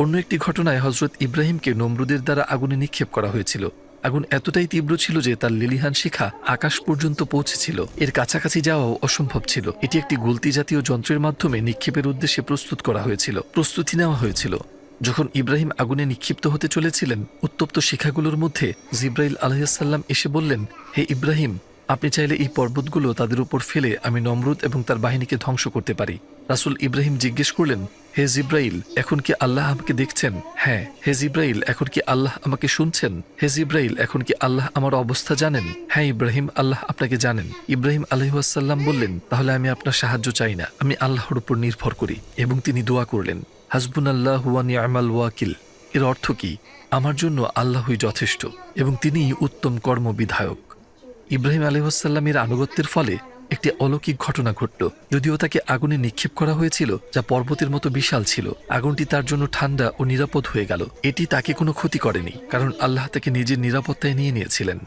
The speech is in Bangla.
অন্য একটি ঘটনায় হজরত ইব্রাহিমকে নমরুদের দ্বারা আগুনে নিক্ষেপ করা হয়েছিল। আগুন এতটাই তীব্র ছিল যে তার লিলিহান শিখা আকাশ পর্যন্ত পৌঁছেছিল। এর কাছাকাছি যাওয়াও অসম্ভব ছিল। এটি একটি গুলতি জাতীয় যন্ত্রের মাধ্যমে নিক্ষেপের উদ্দেশ্যে প্রস্তুত করা হয়েছিল। প্রস্তুতি নেওয়া হয়েছিল। যখন ইব্রাহিম আগুনে নিক্ষিপ্ত হতে চলেছিলেন, উত্তপ্ত শিখাগুলোর মধ্যে জিব্রাইল আলহাসাল্লাম এসে বললেন, হে ইব্রাহিম আপনি চাইলে এই পর্বতগুলো তাদের উপর ফেলে আমি নমরুদ এবং তার বাহিনীকে ধ্বংস করতে পারি। রাসুল ইব্রাহিম জিজ্ঞেস করলেন, হে জিব্রাইল, এখন কি আল্লাহ আমাকে দেখছেন? হ্যাঁ হে জিব্রাইল, এখন কি আল্লাহ আমাকে শুনছেন? হে জিব্রাইল, এখন কি আল্লাহ আমার অবস্থা জানেন? হ্যাঁ ইব্রাহিম, আল্লাহ আপনাকে জানেন। ইব্রাহিম আলহাসাল্লাম বললেন, তাহলে আমি আপনার সাহায্য চাই না। আমি আল্লাহর উপর নির্ভর করি। এবং তিনি দোয়া করলেন হাসবুন আল্লাহ হুয়ানি আমাল ওয়াকিল। এর অর্থ কি? আমার জন্য আল্লাহই যথেষ্ট এবং তিনিই উত্তম কর্মবিধায়ক। ইব্রাহিম আলহাসাল্লামের আনুগত্যের ফলে একটি অলৌকিক ঘটনা ঘটল। যদিও তাকে আগুনে নিক্ষেপ করা হয়েছিল, যা পর্বতের মতো বিশাল ছিল। আগুনটি তার জন্য ঠান্ডা ও নিরাপদ হয়ে গেল। এটি তাকে কোনো ক্ষতি করেনি, কারণ আল্লাহ তাকে নিজের নিরাপত্তায় নিয়ে নিয়েছিলেন।